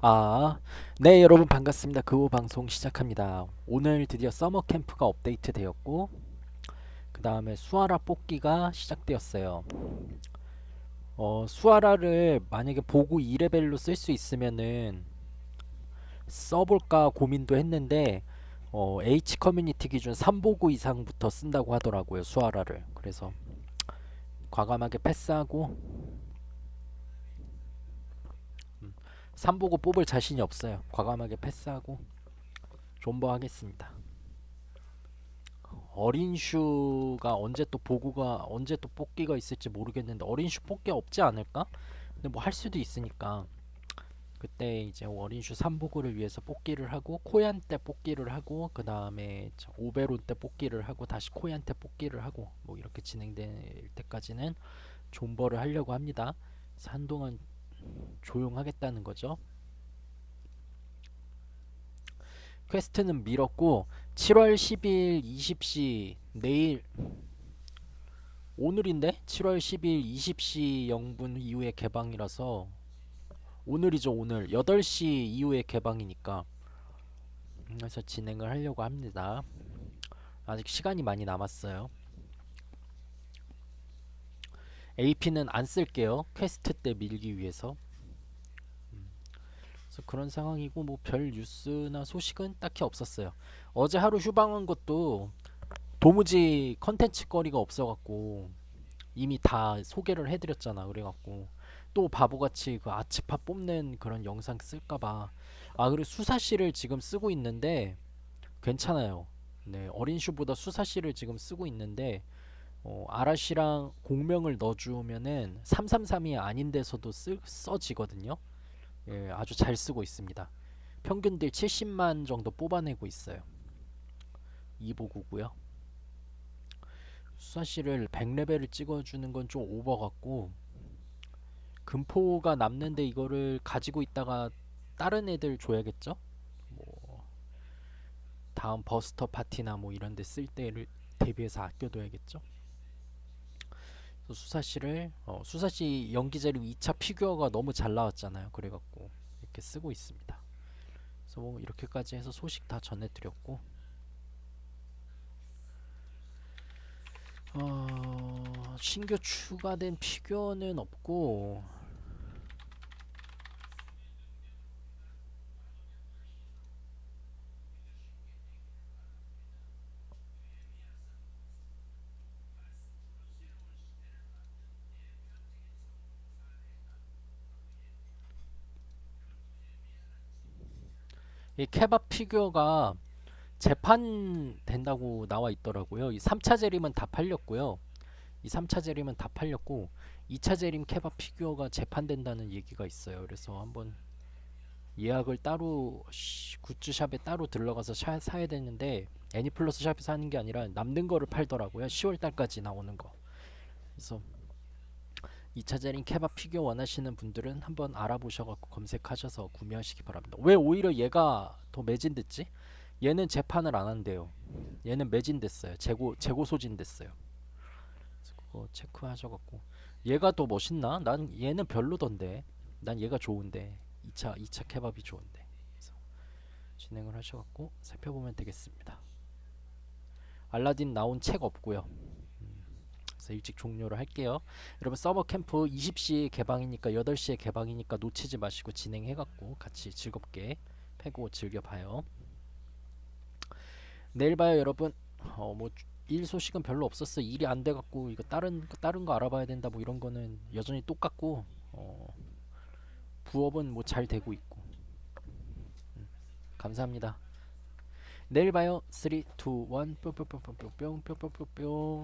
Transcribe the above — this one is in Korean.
아, 네, 여러분 반갑습니다. 그호 방송 시작합니다. 오늘 드디어 서머 캠프가 업데이트 되었고, 그 다음에 수아라 뽑기가 시작되었어요. 어, 수아라를 만약에 보고 2레벨로 쓸 수 있으면은 써볼까 고민도 했는데, 어, H 커뮤니티 기준 3보고 이상부터 쓴다고 하더라고요, 수아라를. 그래서 과감하게 패스하고 3보고 뽑을 자신이 없어요. 과감하게 패스하고 존버 하겠습니다. 어린 슈가 언제 또 보고가 언제 또 뽑기가 있을지 모르겠는데 어린 슈 뽑기 없지 않을까? 근데 뭐 할 수도 있으니까 그때 이제 어린 슈 3보고를 위해서 뽑기를 하고 코얀 때 뽑기를 하고 그 다음에 오베론 때 뽑기를 하고 다시 코얀 때 뽑기를 하고 뭐 이렇게 진행될 때까지는 존버를 하려고 합니다. 한동안 조용하겠다는 거죠. 퀘스트는 미뤘고 7월 10일 20시 내일 오늘인데 7월 10일 20시 0분 이후에 개방이라서 오늘이죠 오늘 8시 이후에 개방이니까 그래서 진행을 하려고 합니다. 아직 시간이 많이 남았어요. AP는 안 쓸게요. 퀘스트 때 밀기 위해서. 음, 그래서 그런 상황이고 뭐 별 뉴스나 소식은 딱히 없었어요. 어제 하루 휴방한 것도 도무지 컨텐츠 거리가 없어갖고 이미 다 소개를 해드렸잖아. 그래갖고 또 바보같이 그 아치파 뽑는 그런 영상 쓸까봐 아 그리고 수사실을 지금 쓰고 있는데 괜찮아요. 네 어린 슈보다 수사실을 지금 쓰고 있는데 어, 아라시랑 공명을 넣어주면은 333이 아닌 데서도 쓰, 써지거든요. 예, 아주 잘 쓰고 있습니다. 평균 딜 70만 정도 뽑아내고 있어요. 2보구고요. 수사실을 100레벨을 찍어주는 건 좀 오버 같고 금포가 남는데 이거를 가지고 있다가 다른 애들 줘야겠죠? 뭐 다음 버스터 파티나 뭐 이런 데 쓸 때를 대비해서 아껴둬야겠죠? 수사실을 어, 수사시 연기자료 2차 피규어가 너무 잘 나왔잖아요. 그래갖고 이렇게 쓰고 있습니다. 그래서 뭐 이렇게까지 해서 소식 다 전해드렸고 어, 신규 추가된 피규어는 없고 이 케밥 피규어가 재판된다고 나와 있더라고요. 이 3차 재림은 다 팔렸고요. 이 3차 재림은 다 팔렸고 2차 재림 케밥 피규어가 재판된다는 얘기가 있어요. 그래서 한번 예약을 따로 굿즈샵에 따로 들러가서 사, 사야 되는데 애니플러스 샵에서 하는 게 아니라 남는 거를 팔더라고요. 10월 달까지 나오는 거. 그래서 2차 재림 케밥 피규어 원하시는 분들은 한번 알아보셔갖고 검색하셔서 구매하시기 바랍니다. 왜 오히려 얘가 더 매진됐지? 얘는 재판을 안 한대요. 얘는 매진됐어요. 재고 재고 소진됐어요. 그거 체크하셔갖고 얘가 더 멋있나? 난 얘는 별로던데. 난 얘가 좋은데 2차 2차 케밥이 좋은데. 진행을 하셔갖고 살펴보면 되겠습니다. 알라딘 나온 책 없고요. 그래서 일찍 종료를 할게요. 여러분 서버 캠프 20시 개방이니까 8시에 개방이니까 놓치지 마시고 진행해갖고 같이 즐겁게 패고 즐겨봐요. 내일 봐요 여러분. 어 뭐 일 소식은 별로 없었어. 일이 안 돼갖고 이거 다른 다른 거 알아봐야 된다 뭐 이런 거는 여전히 똑같고 어 부업은 뭐 잘 되고 있고. 음, 감사합니다. 내일 봐요. 3, 2, 1 뿅뿅뿅뿅뿅뿅뿅뿅뿅